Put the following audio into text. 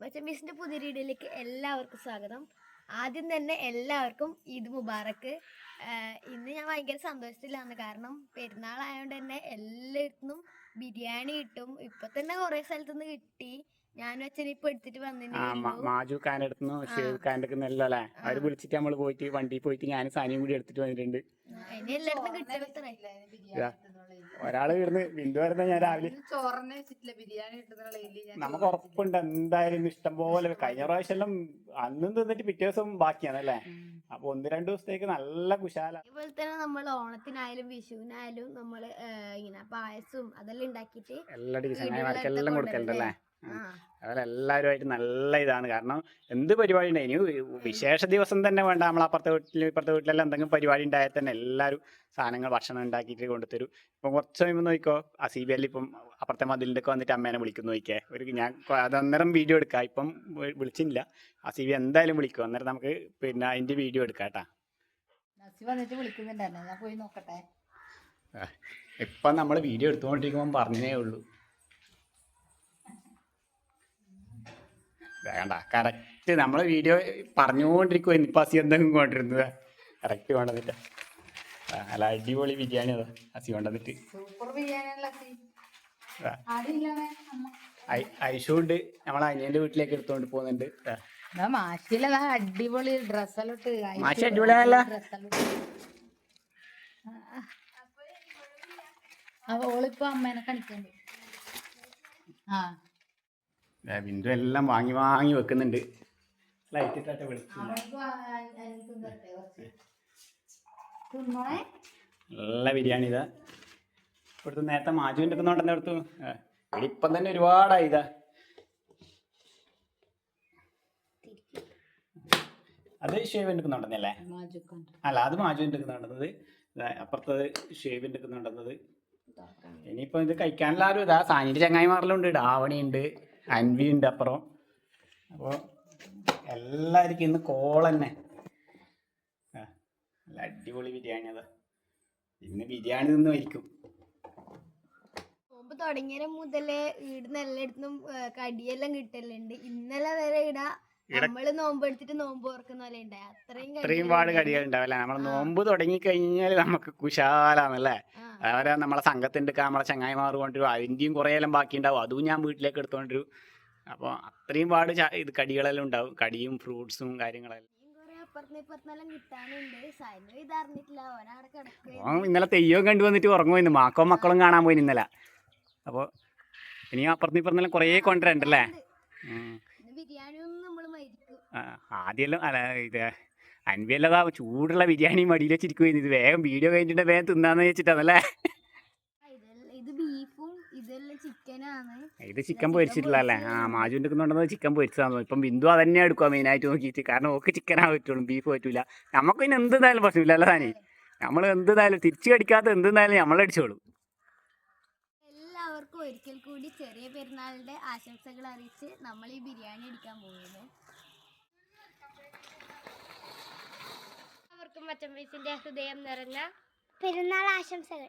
മച്ചമ്മീസിന്റെ പുതിയ വീഡിയോയിലേക്ക് എല്ലാവർക്കും സ്വാഗതം. ആദ്യം തന്നെ എല്ലാവർക്കും ഈദ് മുബാറക്ക്. ഇന്ന് ഞാൻ ഭയങ്കര സന്തോഷത്തിലാണ്. കാരണം പെരുന്നാൾ ആയതുകൊണ്ട് തന്നെ എല്ലായിടത്തും ബിരിയാണി കിട്ടും. ഇപ്പൊ തന്നെ കുറെ സ്ഥലത്തുനിന്ന് കിട്ടി. മാജു ഖാന്റെ അടുത്ത് നിന്ന് ഷേവ് ഖാന്റെ അടുത്ത് നിന്നല്ലോ അല്ലെ അവർ വിളിച്ചിട്ട് നമ്മൾ പോയിട്ട് വണ്ടി പോയിട്ട് ഞാൻ സാനിയും കൂടി എടുത്തിട്ട് വന്നിട്ടുണ്ട്. ഒരാൾ ഇവിടുന്ന് ബിന്ദു വരുന്ന ഞാൻ രാവിലെ. നമുക്ക് ഉറപ്പുണ്ട് എന്തായാലും ഇഷ്ടം പോലെ കഴിഞ്ഞ പ്രാവശ്യം എല്ലാം അന്നും തിന്നിട്ട് പിറ്റേ ദിവസം ബാക്കിയാണ് അല്ലേ അപ്പൊ ഒന്ന് രണ്ടു ദിവസത്തേക്ക് നല്ല കുശാല. അതുപോലെ തന്നെ നമ്മൾ ഓണത്തിനായാലും വിഷുവിനായാലും നമ്മൾ ഇങ്ങനെ പായസവും അതെല്ലാം ഉണ്ടാക്കിയിട്ട് എല്ലാ ഡിസൈൻ എല്ലാം കൊടുക്കലുണ്ടല്ലേ എല്ലാവരുമായിട്ട് നല്ല ഇതാണ്. കാരണം എന്ത് പരിപാടി ഉണ്ടായി ഇനി വിശേഷ ദിവസം തന്നെ വേണ്ട. നമ്മൾ അപ്പുറത്തെ വീട്ടിൽ ഇപ്പുറത്തെ വീട്ടിലെല്ലാം എന്തെങ്കിലും പരിപാടി ഉണ്ടായാൽ തന്നെ എല്ലാവരും സാധനങ്ങൾ ഭക്ഷണം ഉണ്ടാക്കിയിട്ട് കൊണ്ടുതരും ഇപ്പം കുറച്ച് കഴിയുമ്പോൾ നോക്കിക്കോ. ആ സി ബി എല്ലിൽ ഇപ്പം അപ്പുറത്തെ മതിലിന്റെയൊക്കെ വന്നിട്ട് അമ്മേനെ വിളിക്കുന്നു നോക്കിയേ. ഒരു ഞാൻ അതന്നേരം വീഡിയോ എടുക്കാം. ഇപ്പം വിളിച്ചില്ല. ആ സി ബി എന്തായാലും വിളിക്കും. അന്നേരം നമുക്ക് പിന്നെ അതിന്റെ വീഡിയോ എടുക്കാം കേട്ടാ. വന്നിട്ട് വിളിക്കുന്നുണ്ടായിരുന്നു. ഞാൻ പോയി നോക്കട്ടെ. ഇപ്പം നമ്മൾ വീഡിയോ എടുത്തുകൊണ്ടിരിക്കുമ്പോൾ പറഞ്ഞേ ഉള്ളൂ. വേണ്ട. കറക്റ്റ് നമ്മൾ വീഡിയോ പറഞ്ഞുകൊണ്ടിരിക്കുമോ ഇപ്പം അസി എന്തെങ്കിലും കൊണ്ടിരുന്നത് കറക്റ്റ് കൊണ്ടുവന്നിട്ട് ആ, നല്ല അടിപൊളി ബിരിയാണി അതാ അസി കൊണ്ടുവന്നിട്ട്. ഐഷുണ്ട്. നമ്മൾ അനിയന്റെ വീട്ടിലേക്ക് എടുത്തോണ്ട് പോകുന്നുണ്ട്. അടിപൊളി ഡ്രസ്സെല്ലാം ഇട്ട് മാഷി അടിപൊളിയായല്ലോ. ഡ്രസ്സെല്ലാം അപ്പൊ ഓളിപ്പോ അമ്മേനെ കണിക്കണ്ടേ ആ. ബിന്ദു എല്ലാം വാങ്ങി വാങ്ങി വെക്കുന്നുണ്ട്. ലൈറ്റ് ഇട്ടിട്ട് വിളിച്ചു നല്ല ബിരിയാണി ഇതാ. ഇവിടുത്തെ നേരത്തെ മാജുവിന്റെ ഒക്കെ നോട്ടെന്ന് എടുത്തു. ഇപ്പം തന്നെ ഒരുപാടായി ഇതാ. അത് നോട്ടുന്നല്ലേ മാജുക്കുണ്ട് അല്ല അത് മാജുവിന്റെ ഒക്കെ നോട്ടുന്നത് അപ്പുറത്തത് ഷേവിന്റെ ഒക്കെ നോട്ടുന്നത് ഇനിയിപ്പോൾ ഇത് കഴിക്കാനുള്ള ആരും ഇതാ. സാനിന്റെ ചങ്ങായിമാരിലുണ്ട് ഡാവണി ഉണ്ട് അൻവി ഉണ്ട് അപ്പുറം. അപ്പോൾ എല്ലാവർക്കും ഇന്ന് കോൾ തന്നെ. നല്ല അടിപൊളി ബിരിയാണി അതാ. ഇന്ന് ബിരിയാണി നിന്ന് വരിക്കും നോമ്പ് തുടങ്ങിയ മുതലേ ഇവിടുന്ന് എല്ലായിടത്തും കടിയെല്ലാം കിട്ടലുണ്ട്. ഇന്നലെ വരെ ഇടാ നമ്മൾ നോമ്പ് എടുത്തിട്ട് നോമ്പ് ഓർക്കുന്ന പോലെ ഉണ്ടായി അത്രയും അത്രയും പാട് കടികൾ ഉണ്ടാവില്ല നമ്മൾ നോമ്പ് തുടങ്ങി കഴിഞ്ഞാൽ നമുക്ക് കുശാലാന്നല്ലേ? അവരെ നമ്മളെ സംഘത്തിന്റെ ഒക്കെ നമ്മളെ ചങ്ങായിമാർ കൊണ്ടുവരും അതിന്റെയും കുറേ എല്ലാം ബാക്കി ഉണ്ടാവും അതും ഞാൻ വീട്ടിലേക്ക് എടുത്തോണ്ടിരും അപ്പോൾ അത്രയും പാട് ഇത് കടികളെല്ലാം ഉണ്ടാവും. കടിയും ഫ്രൂട്ട്സും കാര്യങ്ങളെല്ലാം. ഓൻ ഇന്നലെ തെയ്യവും കണ്ടു വന്നിട്ട് ഉറങ്ങുമായിരുന്നു മാക്കോ മക്കളും കാണാൻ പോയി ഇന്നലെ. അപ്പോൾ ഇനി അപ്പുറത്ത് ഇപ്പുറത്തെല്ലാം കുറേ കൊണ്ടുവരണ്ടല്ലേ? ആദ്യമെല്ലാം അല്ല ഇത് അൻവിയല്ലതാ ചൂടുള്ള ബിരിയാണി മടിയിൽ വെച്ചിരിക്കുമായിരുന്നു ഇത് വേഗം വീഡിയോ കഴിഞ്ഞിട്ട് വേഗം തിന്നാന്ന് വെച്ചിട്ടാണല്ലേ ഇത് ചിക്കൻ പൊരിച്ചിട്ടില്ല പൊരിച്ചിട്ടുള്ളതല്ലേ ആ മാജു കൊണ്ടുവന്നത് ചിക്കൻ പൊരിച്ചതാണോ ഇപ്പം ബിന്ദു അതന്നെ എടുക്കുക മെയിനായിട്ട് നോക്കിയിട്ട്. കാരണം ഓക്ക് ചിക്കനാ പറ്റുള്ളൂ ബീഫ് പറ്റൂല. നമുക്ക് പിന്നെ എന്തായാലും പ്രശ്നമില്ല അല്ല താനേ? നമ്മൾ എന്തായാലും തിരിച്ചു കടിക്കാത്ത നമ്മൾ നമ്മളടിച്ചോളൂ എല്ലാവർക്കും ഒരിക്കൽ കൂടി ചെറിയ പെരുന്നാളിന്റെ ആശംസകൾ അറിയിച്ച് നമ്മൾ ഈ ബിരിയാണി അടിക്കാൻ പോകുന്നത് അവർക്കും മച്ചമ്പീസിന്റെ ഹൃദയം നിറഞ്ഞ പെരുന്നാൾ ആശംസകൾ.